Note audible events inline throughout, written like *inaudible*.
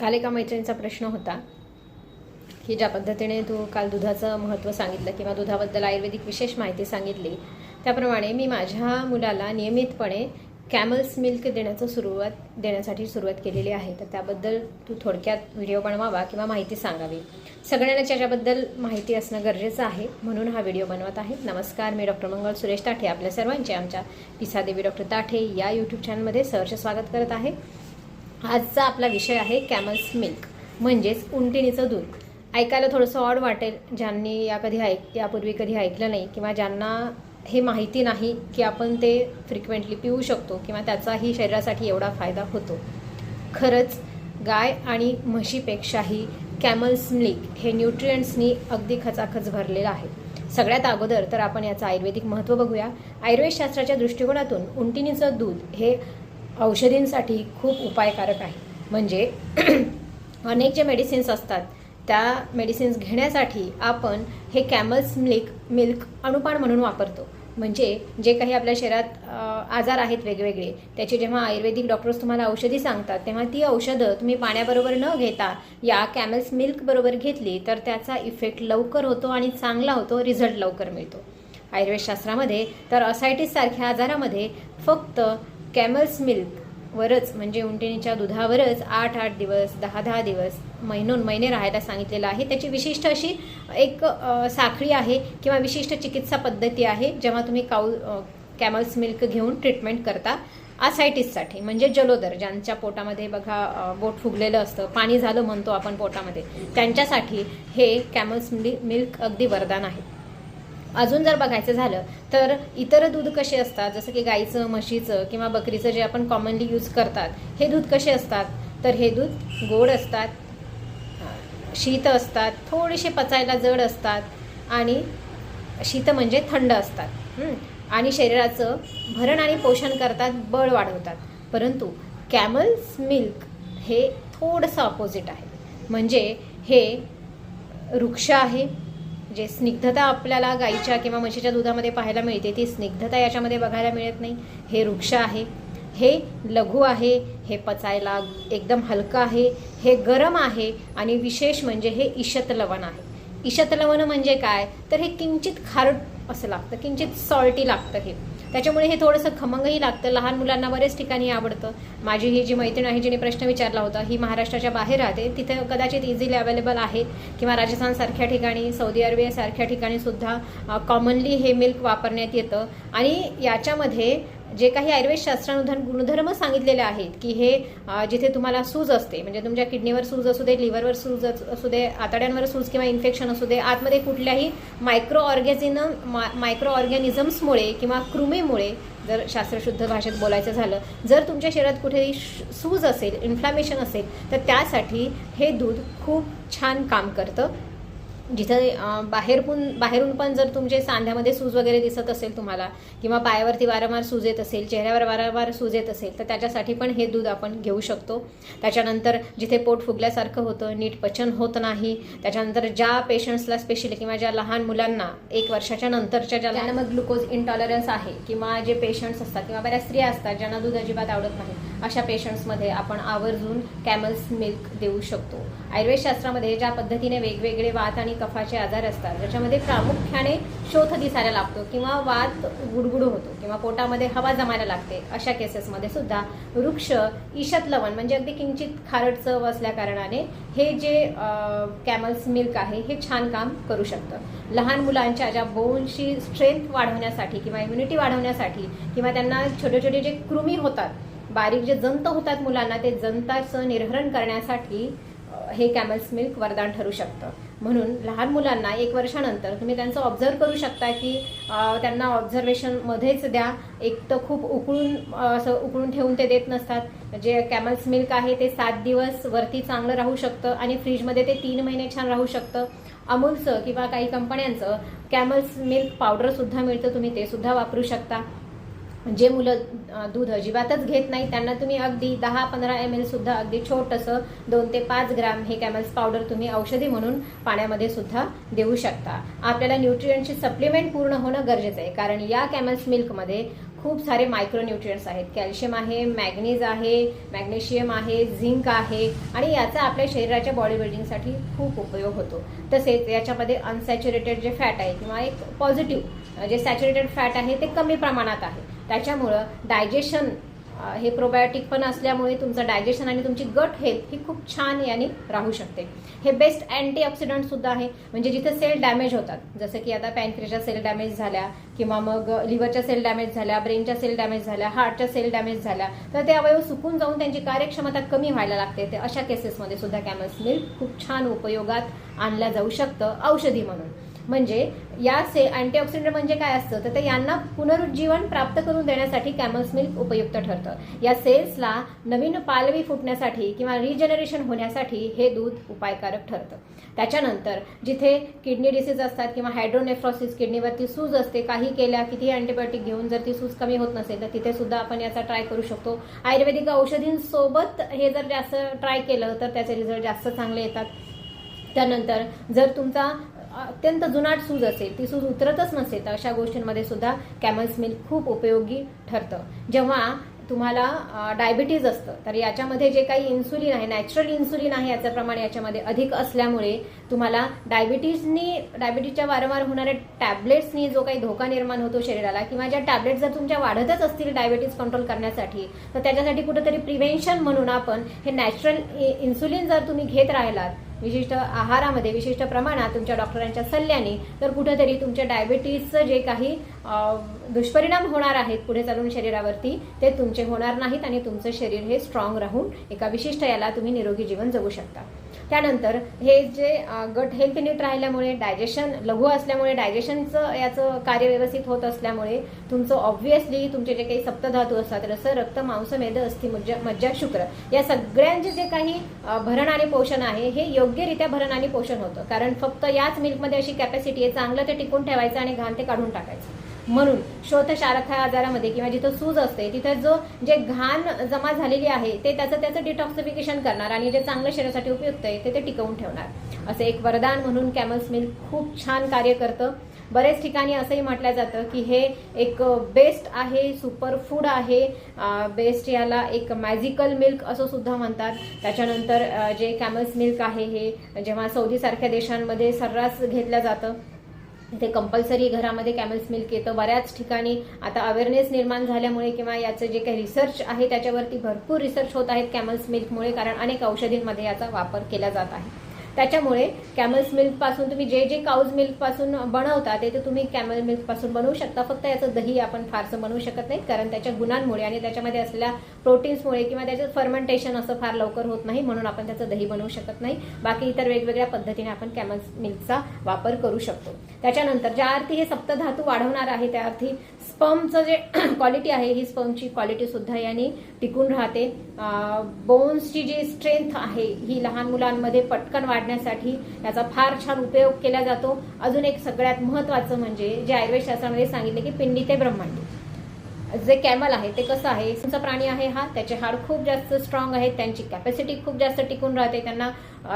काल एका मैत्रिणीचा प्रश्न होता की ज्या पद्धतीने तू काल दुधाचं महत्त्व सांगितलं किंवा दुधाबद्दल आयुर्वेदिक विशेष माहिती सांगितली त्याप्रमाणे मी माझ्या मुलाला नियमितपणे कॅमल्स मिल्क देण्याचं सुरुवात देण्यासाठी सुरुवात केलेली आहे. तर त्याबद्दल तू थोडक्यात व्हिडिओ बनवावा किंवा माहिती सांगावी. सगळ्यांना त्याच्याबद्दल माहिती असणं गरजेचं आहे म्हणून हा व्हिडिओ बनवत आहे. नमस्कार मी डॉक्टर मंगल सुरेश ताठे आपल्या सर्वांचे आमच्या पिसादेवी डॉक्टर ताठे या यूट्यूब चॅनलमध्ये सहर्ष स्वागत करत आहे. आजचा आपला विषय आहे कॅमल्स मिल्क म्हणजेच उंटिणीचं दूध. ऐकायला थोडंसं ऑड वाटेल ज्यांनी या कधी ऐक यापूर्वी कधी ऐकलं नाही किंवा ज्यांना हे माहिती नाही की आपण ते फ्रिक्वेंटली पिऊ शकतो किंवा त्याचाही शरीरासाठी एवढा फायदा होतो. खरंच गाय आणि म्हशीपेक्षाही कॅमल्स मिल्क हे न्यूट्रियंट्सनी अगदी खचाखच भरलेलं आहे. सगळ्यात अगोदर तर आपण याचं आयुर्वेदिक महत्त्व बघूया. आयुर्वेदशास्त्राच्या दृष्टिकोनातून उंटिणीचं दूध हे औषधींसाठी खूप उपायकारक आहे. म्हणजे *clears throat* अनेक जे मेडिसिन्स असतात त्या मेडिसिन्स घेण्यासाठी आपण हे कॅमल्स मिल्क मिल्क अणुपाण म्हणून वापरतो. म्हणजे जे काही आपल्या शरीरात आजार आहेत वेगवेगळे त्याचे जेव्हा आयुर्वेदिक डॉक्टर्स तुम्हाला औषधी सांगतात तेव्हा ती औषधं तुम्ही पाण्याबरोबर न घेता या कॅमल्स मिल्क बरोबर घेतली तर त्याचा इफेक्ट लवकर होतो आणि चांगला होतो रिझल्ट लवकर मिळतो. आयुर्वेदशास्त्रामध्ये तर असायटिस सारख्या आजारामध्ये फक्त कॅमल्स मिल्क वरच म्हणजे उंटिणीच्या दुधावरच आठ आठ दिवस दहा दहा दिवस महिनोन महिने राहायला सांगितलेलं आहे. त्याची विशिष्ट अशी एक साखळी आहे किंवा विशिष्ट चिकित्सा पद्धती आहे जेव्हा तुम्ही काऊ कॅमल्स मिल्क घेऊन ट्रीटमेंट करता आसायटिससाठी म्हणजे जलोदर ज्यांच्या पोटामध्ये बघा बोट फुगलेलं असतं पाणी झालं म्हणतो आपण पोटामध्ये त्यांच्यासाठी हे कॅमल्स मिल्क अगदी वरदान आहे. अजून जर बघायचं झालं तर इतर दूध कसे असतात? जसं की गाईचं म्हशीचं किंवा बकरीचं जे आपण कॉमनली यूज करतात हे दूध कसे असतात? तर हे दूध गोड असतात शीत असतात थोडेसे पचायला जड असतात आणि शीत म्हणजे थंड असतात. आणि शरीराचं भरण आणि पोषण करतात बळ वाढवतात. परंतु कॅमल्स मिल्क हे थोडंसं अपोजिट आहे. म्हणजे हे वृक्ष आहे जे स्निग्धता आपल्याला गाईच्या किंवा म्हशीच्या दुधामध्ये पाहायला मिळते ती स्निग्धता याच्यामध्ये बघायला मिळत नाही. हे वृक्ष आहे हे लघु आहे हे पचायला एकदम हलकं आहे हे गरम आहे आणि विशेष म्हणजे हे ईशत लवण आहे. ईशत लवण म्हणजे काय? तर हे किंचित खारट असं लागतं किंचित सॉल्टी लागतं हे. त्याच्यामुळे हे थोडंसं खमंगही लागतं. लहान मुलांना बरेच ठिकाणी आवडतं. माझी ही जी मैत्रीण आहे जिने प्रश्न विचारला होता ही महाराष्ट्राच्या बाहेर राहते. तिथे कदाचित इझिली अवेलेबल आहे किंवा राजस्थानसारख्या ठिकाणी सौदी अरेबियासारख्या ठिकाणी सुद्धा कॉमनली हे मिल्क वापरण्यात येतं. आणि याच्यामध्ये जे काही आयुर्वेद शास्त्रानुधान गुणधर्म सांगितलेले आहेत की हे जिथे तुम्हाला सूज असते म्हणजे तुमच्या किडनीवर सूज असू दे लिव्हरवर सूज असू दे आतड्यांवर सूज किंवा इन्फेक्शन असू दे आतमध्ये कुठल्याही मायक्रो ऑर्गॅझिनम मायक्रो ऑर्गॅनिझम्समुळे किंवा कृमीमुळे जर शास्त्रशुद्ध भाषेत बोलायचं झालं जर तुमच्या शरीरात कुठेही श- सूज असेल इन्फ्लॅमेशन असेल तर त्यासाठी हे दूध खूप छान काम करतं. जिथं बाहेरून बाहेरून पण जर तुमचे सांध्यामध्ये सूज वगैरे दिसत असेल तुम्हाला किंवा पायावरती वारंवार सूज येत असेल चेहऱ्यावर वारंवार सूज येत असेल तर त्याच्यासाठी पण हे दूध आपण घेऊ शकतो. त्याच्यानंतर जिथे पोट फुगल्यासारखं होतं नीट पचन होत नाही त्याच्यानंतर ज्या पेशंट्सला स्पेशली किंवा ज्या लहान मुलांना एक वर्षाच्या नंतरच्या ज्या मग ग्लुकोज इंटॉलरन्स आहे किंवा जे पेशंट्स असतात किंवा बऱ्याच स्त्रिया असतात ज्यांना दूध अजिबात आवडत नाही अशा पेशंट्समध्ये आपण आवर्जून कॅमल्स मिल्क देऊ शकतो. आयुर्वेद शास्त्रामध्ये ज्या पद्धतीने वेगवेगळे वात आणि कफाचे आजार असतात ज्याच्यामध्ये प्रामुख्याने शोथ दिसायला लागतो किंवा वात गुडगुडू होतो किंवा पोटामध्ये हवा जमायला लागते अशा केसेसमध्ये सुद्धा वृक्ष ईशत लवण म्हणजे अगदी किंचित खारट चव असल्या कारणाने हे जे कॅमल्स मिल्क आहे हे छान काम करू शकतं. लहान मुलांच्या ज्या बोनची स्ट्रेंथ वाढवण्यासाठी किंवा इम्युनिटी वाढवण्यासाठी किंवा त्यांना छोटे छोटे जे कृमी होतात बारीक जे जंत होतात मुलांना ते जंताचं निर्हरण करण्यासाठी हे कॅमल्स मिल्क वरदान ठरू शकतं. म्हणून लहान मुलांना एक वर्षानंतर तुम्ही त्यांचं ऑब्झर्व करू शकता की त्यांना ऑब्झर्वेशनमध्येच द्या. एक तर खूप उकळून असं उकळून ठेवून ते देत नसतात. जे कॅमल्स मिल्क आहे ते सात दिवस वरती चांगलं राहू शकतं आणि फ्रीजमध्ये ते तीन महिने छान राहू शकतं. अमूलचं किंवा काही कंपन्यांचं कॅमल्स मिल्क पावडरसुद्धा मिळतं तुम्ही ते सुद्धा वापरू शकता. जे मुलं दूध अजिबातच घेत नाही त्यांना तुम्ही अगदी दहा पंधरा एम एल सुद्धा अगदी छोटंसं दोन ते पाच ग्राम हे कॅमल्स पावडर तुम्ही औषधी म्हणून पाण्यामध्ये सुद्धा देऊ शकता. आपल्याला न्यूट्रियनची सप्लिमेंट पूर्ण होणं गरजेचं आहे कारण या कॅमल्स मिल्कमध्ये खूप सारे मायक्रोन्युट्रियंट्स आहेत. कॅल्शियम आहे मॅग्नीज आहे मॅग्नेशियम आहे झिंक आहे आणि याचा आपल्या शरीराच्या बॉडी बिल्डिंगसाठी खूप उपयोग होतो. तसेच याच्यामध्ये अनसॅच्युरेटेड जे फॅट आहे किंवा एक पॉझिटिव्ह जे सॅच्युरेटेड फॅट आहे ते कमी प्रमाणात आहे. त्याच्यामुळं डायजेशन हे प्रोबायोटिक पण असल्यामुळे तुमचं डायजेशन आणि तुमची गट हेल्थ ही खूप छान याने राहू शकते. हे बेस्ट अँटीऑक्सिडंट सुद्धा आहे. म्हणजे जिथे सेल डॅमेज होतात जसं की आता पॅन्क्रेच्या सेल डॅमेज झाल्या किंवा मग लिव्हरच्या सेल डॅमेज झाल्या ब्रेनच्या सेल डॅमेज झाल्या हार्टच्या सेल डॅमेज झाल्या तर ते अवयव सुकून जाऊन त्यांची कार्यक्षमता कमी व्हायला लागते. ते अशा केसेसमध्ये सुद्धा कॅमल्स मिल्क खूप छान उपयोगात आणलं जाऊ शकतं औषधी म्हणून. म्हणजे या से अँटीऑक्सिडंट म्हणजे काय असतं? तर ते यांना पुनरुज्जीवन प्राप्त करून देण्यासाठी कॅमल्स मिल्क उपयुक्त ठरतं. या सेल्सला नवीन पालवी फुटण्यासाठी किंवा रिजनरेशन होण्यासाठी हे दूध उपायकारक ठरतं. त्याच्यानंतर जिथे किडनी डिसीज असतात किंवा हायड्रोनेफ्रॉसिस किडनीवरती सूज असते काही केल्या किती अँटीबायोटिक घेऊन जर ती सूज कमी होत नसेल तर तिथे सुद्धा आपण याचा ट्राय करू शकतो. आयुर्वेदिक औषधींसोबत हे जर जास्त ट्राय केलं तर त्याचे रिझल्ट जास्त चांगले येतात. त्यानंतर जर तुमचा अत्यंत जुनाट सूज असेल ती सूज उतरतच नसेल तर अशा गोष्टींमध्ये सुद्धा कॅमल्स मिल्क खूप उपयोगी ठरतं. जेव्हा तुम्हाला डायबिटीज असतं तर याच्यामध्ये जे काही इन्सुलिन आहे नॅचरल इन्सुलिन आहे याचं प्रमाण याच्यामध्ये अधिक असल्यामुळे तुम्हाला डायबिटीजनी डायबिटीजच्या वारंवार होणाऱ्या टॅबलेट्सनी जो काही धोका निर्माण होतो शरीराला किंवा ज्या टॅबलेट जर तुमच्या वाढतच असतील डायबिटीज कंट्रोल करण्यासाठी तर त्याच्यासाठी कुठेतरी प्रिव्हेन्शन म्हणून आपण हे नॅचरल इन्सुलिन जर तुम्ही घेत राहिलात विशिष्ट आहारामध्ये विशिष्ट प्रमाणात तुमच्या डॉक्टरांच्या सल्ल्याने तर कुठेतरी तुमच्या डायबिटीजचं जे काही दुष्परिणाम होणार आहेत पुढे चालून शरीरावरती ते तुमचे होणार नाहीत आणि तुमचं शरीर हे स्ट्रॉंग राहून एका विशिष्ट याला तुम्ही निरोगी जीवन जगू शकता. त्यानंतर हे जे गट हेल्थ नीट राहिल्यामुळे डायजेशन लघु असल्यामुळे डायजेशनचं याचं कार्य व्यवस्थित होत असल्यामुळे तुमचं ऑब्व्हियसली तुमचे जे काही सप्तधातू असतात रस रक्त मांस मेद अस्थि मज्जा मज्जा शुक्र या सगळ्यांचे जे काही भरण आणि पोषण आहे हे योग्यरित्या भरण आणि पोषण होतं. कारण फक्त याच मिल्कमध्ये अशी कॅपॅसिटी आहे चांगलं ते टिकून ठेवायचं आणि घाण ते काढून टाकायचं. म्हणून शोथशारखा आजारामध्ये किंवा जिथं सूज असते तिथं जो जे घाण जमा झालेली आहे ते त्याचं त्याचं डिटॉक्सिफिकेशन करणार आणि जे चांगलं शरीरासाठी उपयुक्त आहे ते ते टिकवून ठेवणार. असं एक वरदान म्हणून कॅमल्स मिल्क खूप छान कार्य करतं. बरेच ठिकाणी असंही म्हटलं जातं की हे एक बेस्ट आहे सुपर फूड आहे. बेस्ट याला एक मॅजिकल मिल्क असं सुद्धा म्हणतात. त्याच्यानंतर जे कॅमल्स मिल्क आहे हे जेव्हा सौदीसारख्या देशांमध्ये सर्रास घेतलं जातं ते कंपल्सरी घरामध्ये कॅमल्स मिल्क येतं. बऱ्याच ठिकाणी आता अवेअरनेस निर्माण झाल्यामुळे किंवा याचं जे काही रिसर्च आहे त्याच्यावरती भरपूर रिसर्च होत आहेत कॅमल्स मिल्कमुळे कारण अनेक औषधींमध्ये याचा वापर केला जात आहे. त्याच्यामुळे कॅमल्स मिल्कपासून तुम्ही जे जे काउज मिल्कपासून बनवता ते तुम्ही कॅमल मिल्कपासून बनवू शकता. फक्त याचं दही आपण फारसं बनवू शकत नाही कारण त्याच्या गुणांमुळे आणि त्याच्यामध्ये असलेल्या प्रोटीन्समुळे किंवा त्याचं फर्मेंटेशन असं फार लवकर होत नाही म्हणून आपण त्याचं दही बनवू शकत नाही. बाकी इतर वेगवेगळ्या पद्धतीने आपण कॅमल्स मिल्कचा वापर करू शकतो. त्याच्यानंतर ज्या अर्थी हे सप्तधातू वाढवणार आहे त्या अर्थी स्पमचं जे *clears throat* क्वालिटी आहे ही स्पमची क्वालिटी सुद्धा याने टिकून राहते. बोन्सची जी स्ट्रेंथ आहे ही लहान मुलांमध्ये पटकन काढण्यासाठी याचा फार छान उपयोग केला जातो. अजून एक सगळ्यात महत्वाचं म्हणजे जे आयुर्वेद शास्त्रामध्ये सांगितले की पिंडी ते ब्रह्मांडी. जे कॅमल आहे ते कसं आहे? तुमचा प्राणी आहे हा त्याचे हाड खूप जास्त स्ट्रॉंग आहेत त्यांची कॅपॅसिटी खूप जास्त टिकून राहते त्यांना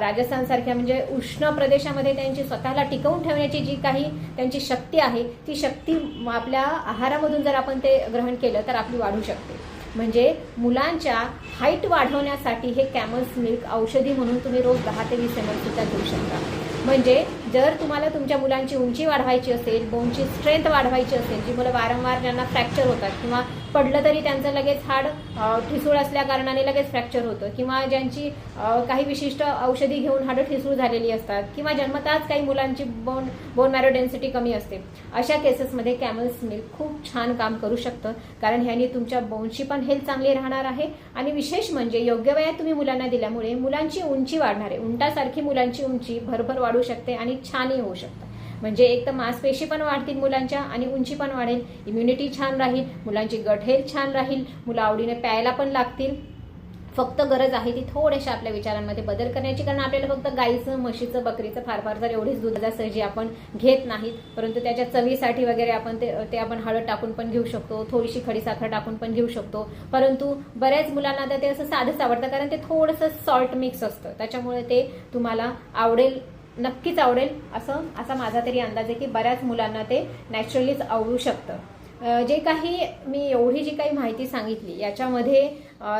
राजस्थान सारख्या म्हणजे उष्ण प्रदेशामध्ये त्यांची स्वतःला टिकवून ठेवण्याची जी काही त्यांची शक्ती आहे ती शक्ती आपल्या आहारामधून जर आपण ते ग्रहण केलं तर आपली वाढू शकते. म्हणजे मुलांच्या हाईट वाढवण्यासाठी हे कॅमल्स मिल्क औषधी म्हणून तुम्ही रोज दहा ते वीस एम सुद्धा घेऊ शकता. म्हणजे जर तुम्हाला तुमच्या मुलांची उंची वाढवायची असेल बोनची स्ट्रेंथ वाढवायची असेल जी मुलं वारंवार ज्यांना फ्रॅक्चर होतात किंवा पडलं तरी त्यांचं लगेच हाड ठिसूळ असल्या कारणाने लगेच फ्रॅक्चर होतं किंवा ज्यांची काही विशिष्ट औषधी घेऊन हाडं ठिसूळ झालेली असतात किंवा जन्मताच काही मुलांची बोन बोन मॅरो डेन्सिटी कमी असते. अशा केसेसमध्ये कॅमल्स मिल्क खूप छान काम करू शकतं. कारण ह्यानी तुमच्या बोनची पण हेल्थ चांगली राहणार आहे आणि विशेष म्हणजे योग्य वयात तुम्ही मुलांना दिल्यामुळे मुलांची उंची वाढणार आहे उंटासारखी मुलांची उंची भरभर वाढ वाढू शकते आणि छानही होऊ शकतं. म्हणजे एक तर मांसपेशी पण वाढतील मुलांच्या आणि उंची पण वाढेल इम्युनिटी छान राहील मुलांची गट हेल्थ छान राहील मुलं आवडीने प्यायला पण लागतील. फक्त गरज आहे ती थोड्याशा आपल्या विचारांमध्ये बदल करण्याची कारण आपल्याला फक्त गाईचं म्हशीचं बकरीचं फार फार जर एवढीच दुधाचा सहजी आपण घेत नाहीत. परंतु त्याच्या चवीसाठी वगैरे आपण ते ते आपण हळद टाकून पण घेऊ शकतो थोडीशी खडी साखर टाकून पण घेऊ शकतो. परंतु बऱ्याच मुलांना तर ते असं साधंच आवडतं कारण ते थोडंसं सॉल्ट मिक्स असतं. त्याच्यामुळे ते तुम्हाला आवडेल नक्कीच आवडेल असं असा माझा तरी अंदाज आहे की बऱ्याच मुलांना ते नॅचरलीच आवडू शकतं. जे काही मी एवढी जी काही माहिती सांगितली याच्यामध्ये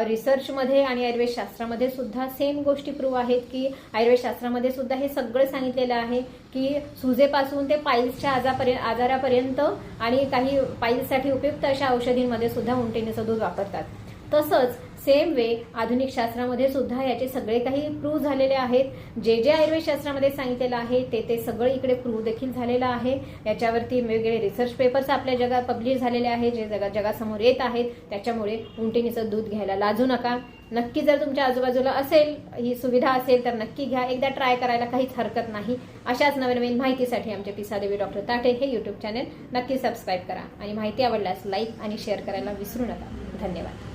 रिसर्चमध्ये आणि आयुर्वेद शास्त्रामध्ये सुद्धा सेम गोष्टी प्रूव्ह आहेत की आयुर्वेद शास्त्रामध्ये सुद्धा हे सगळं सांगितलेलं आहे की सुजेपासून ते पाईल्सच्या आजापर्यंत आजारापर्यंत आणि काही पाईल्ससाठी उपयुक्त अशा औषधींमध्ये सुद्धा उंटेनीचं दूध वापरतात. तसंच सेम वे आधुनिक शास्त्रामध्ये सुद्धा याचे सगळे काही प्रूव्ह झालेले आहेत. जे जे आयुर्वेद शास्त्रामध्ये सांगितलेलं आहे ते ते सगळं इकडे प्रूव्ह देखील झालेलं आहे. याच्यावरती वेगवेगळे रिसर्च पेपर्स आपल्या जगात पब्लिश झालेले आहेत जे जगा जगासमोर येत आहेत. त्याच्यामुळे उंटिणीचं दूध घ्यायला लाजू नका. नक्की जर तुमच्या आजूबाजूला असेल ही सुविधा असेल तर नक्की घ्या. एकदा ट्राय करायला काहीच हरकत नाही. अशाच नवीन नवीन माहितीसाठी आमचे पिसादेवी डॉक्टर ताटे हे यूट्यूब चॅनल नक्की सबस्क्राईब करा. आणि माहिती आवडल्यास लाईक आणि शेअर करायला विसरू नका. धन्यवाद.